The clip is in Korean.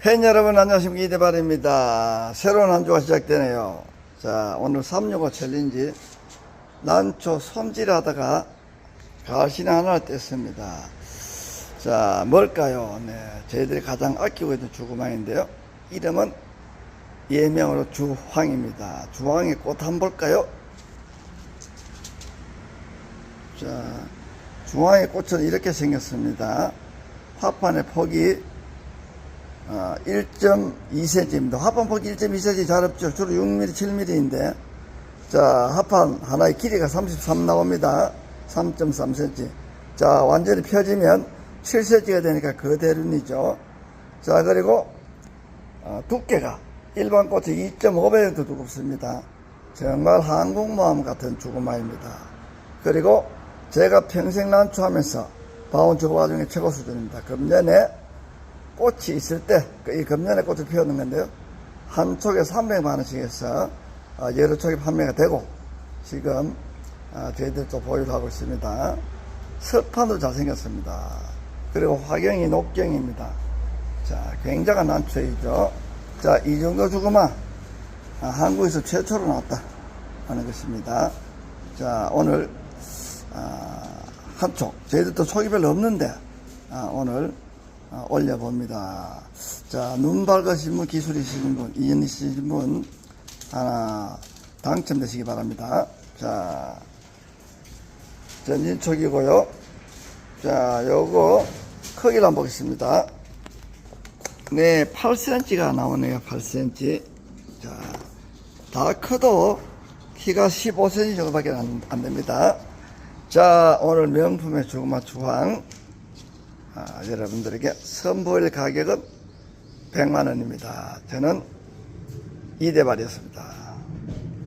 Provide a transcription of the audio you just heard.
팬 여러분 안녕하십니까 이대발입니다. 새로운 한 주가 시작되네요. 자 오늘 365 챌린지 난초 손질하다가 가시나 하나를 뗐습니다. 자 뭘까요? 네 저희들이 가장 아끼고 있는 주구망인데요. 이름은 예명으로 주황입니다. 주황의 꽃 한번 볼까요? 자 주황의 꽃은 이렇게 생겼습니다. 화판의 폭이 어, 1.2cm입니다. 합판 폭이 1.2cm 잘 없죠. 주로 6mm, 7mm인데, 자, 합판 하나의 길이가 33 나옵니다. 3.3cm. 자, 완전히 펴지면 7cm가 되니까 그대로이죠. 자, 그리고, 어, 두께가 일반 꽃이 2.5배 정도 두껍습니다. 정말 한국 마음 같은 주구마입니다. 그리고 제가 평생 난초하면서 봐온 주구마 중에 최고 수준입니다. 금년에 꽃이 있을 때, 그이 금년에 꽃을 피우는 건데요. 한 촉에 300만 원씩 해서 어, 여러 촉이 판매가 되고 지금 어, 저희들 또 보유를 하고 있습니다. 석판도 잘생겼습니다. 그리고 화경이 녹경입니다. 자, 굉장한 난초이죠. 자, 이 정도 주고만 아, 한국에서 최초로 나왔다 하는 것입니다. 자, 오늘 아, 한 촉, 저희들도 촉이 별로 없는데 아, 오늘 아, 올려봅니다. 자, 눈 밝으신 분, 기술이신 분, 이연이신 분, 하나 당첨되시기 바랍니다. 자, 전진촉이고요. 자, 요거 크기를 한번 보겠습니다. 네, 8cm가 나오네요. 8cm. 자, 다 커도 키가 15cm 정도밖에 안, 안 됩니다. 자, 오늘 명품의 주구마 주황. 아, 여러분들에게 선보일 가격은 100만원입니다. 저는 이대발이었습니다.